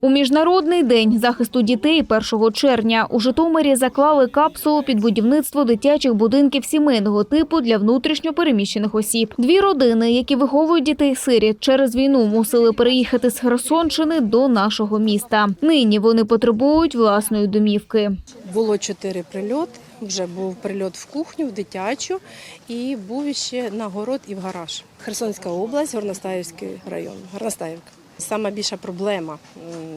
У міжнародний день захисту дітей 1 червня у Житомирі заклали капсулу під будівництво дитячих будинків сімейного типу для внутрішньо переміщених осіб. Дві родини, які виховують дітей сиріт, через війну мусили переїхати з Херсонщини до нашого міста. Нині вони потребують власної домівки. Було чотири прильоти. Вже був прильот в кухню, в дитячу, і був ще на город і в гараж. Херсонська область, Горностаївський район, Горностаївка. Сама більша проблема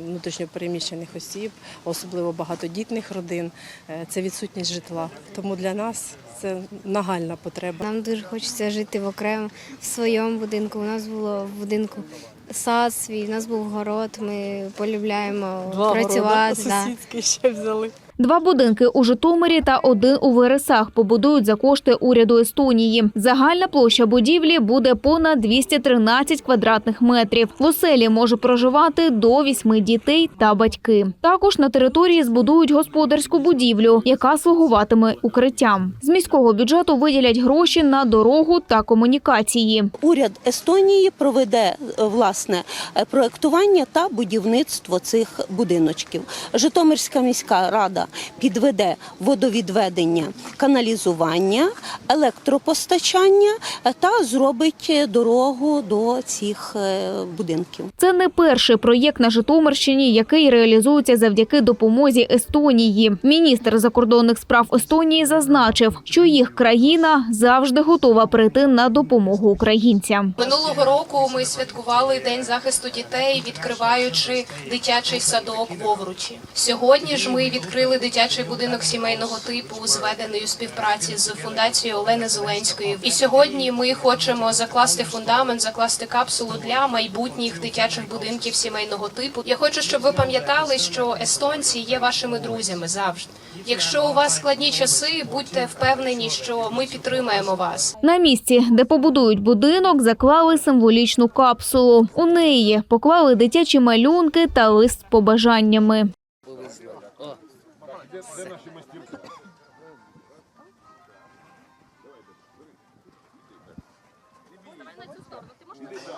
внутрішньопереміщених осіб, особливо багатодітних родин, е, це відсутність житла. Тому для нас це нагальна потреба. Нам дуже хочеться жити в окремо в своєму будинку. У нас було в будинку сад свій, у нас був город. Ми полюбляємо працювати. Да. сусідські ще взяли. Два будинки у Житомирі та один у Вересах побудують за кошти уряду Естонії. Загальна площа будівлі буде понад 213 квадратних метрів. В оселі може проживати до вісьми дітей та батьки. Також на території збудують господарську будівлю, яка слугуватиме укриттям. З міського бюджету виділять гроші на дорогу та комунікації. Уряд Естонії проведе е, власне е, проектування та будівництво цих будиночків. Житомирська міська рада підведе водовідведення, каналізування, електропостачання е, та зробить е, дорогу до цих е, будинків. Це не перший проєкт на Житомирщині, який реалізується завдяки допомозі Естонії. Міністр закордонних справ Естонії зазначив, що їх країна завжди готова прийти на допомогу українцям. Минулого року ми святкували День захисту дітей, відкриваючи дитячий садок в Овручі. Сьогодні ж ми відкрили дитячий будинок сімейного типу, зведений у співпраці з фундацією Олени Зеленської. І сьогодні ми хочемо закласти фундамент, закласти капсулу для майбутніх дитячих будинків сімейного типу. Я хочу, щоб ви пам'ятали, що естонці є вашими друзями завжди. Якщо у вас складні часи, будьте впевнені, що ми підтримаємо вас. На місці, де побудують будинок, заклали символічну капсулу. У неї поклали дитячі малюнки та лист побажаннями.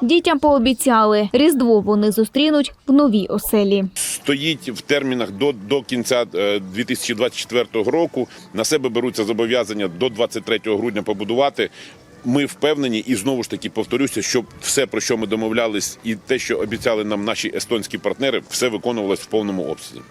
Дітям пообіцяли, Різдво вони зустрінуть в новій оселі. стоїть в термінах до, до кінця е, 2024 року. На себе беруться зобов'язання до 23 грудня побудувати. Ми впевнені, і знову ж таки повторюся, що все, про що ми домовлялись, і те, що обіцяли нам наші естонські партнери, все виконувалось в повному обсязі.